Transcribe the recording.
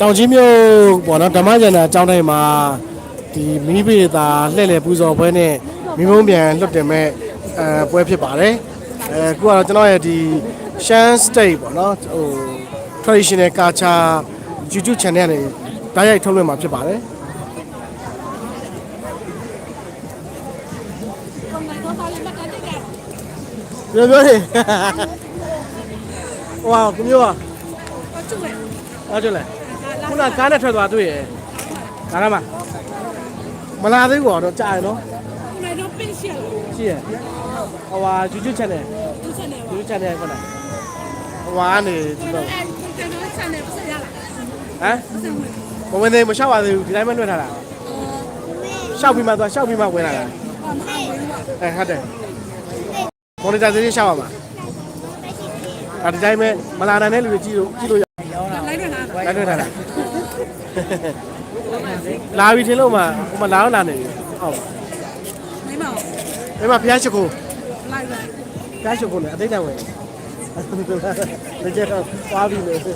တောင်ကြီးမြို့ပေါ့နော်ဓမ္မကျန်တာအကြောင်းတိုင်းမှာဒီမိဘသာလှည့်လည်ပူဇော်ပွဲနဲ့မိမုံပြန်လွတ်တင်မဲ့အဲပွဲဖြစ်ပါတယ်အဲခုကတော့ကျွန်တော်ရဲ့ဒီ Shan State ပေါ့နော်ဟို traditional culture YouTube channel နဲ့တိုက်ရိုက်ထုတ်လွှင့်မှာဖြစ်ပါတယ် Không này có tao lên bắt đánh đấy kìa ပြောပြောနေဟိုဟာကိုမျိုးอ่ะ Có chút này ဟုတ်တယ်လေ ခုနကားနဲ့ထွက်သွားတွေ့ရယ်ကားကမှမလာသေးဘူးတော့ကြာရနော် Hôm nay nó bên xỉa ရှိရယ်ဟိုဟာ YouTube channel Tôi xem này YouTube channel ခေါ်လာဟိုဟာကနေဒီတော့ Em không thấy nó xem này có xảy ra là ဟမ်ဘဝင်သေးမလျှောက်ပါသေးဘူးဒီတိုင်းမလွှတ်ထားတာလျှောက်ပြီးမှသွားလျှောက်ပြီးမှဝင်လာတာ Còn hai người đúng không အဲဟုတ်တယ်မော်နီတာသေးလျှောက်ပါမှာအဲဒီတိုင်းပဲမလာနိုင်တဲ့လူတွေကြည့်လို့ကြည့်လို့ လိုက်လွှတ်ထားတာလာပြီထင်လို့မှဟိုမှာလာတော့လာနေပြီဟုတ် Lấy bảo ဒီမှာဖျားချစ်ကို Lại rồi ဖျားချစ်ကိုလည်းအသိတန်ဝင်လက်ကျတော့သွားပြီလေအဲ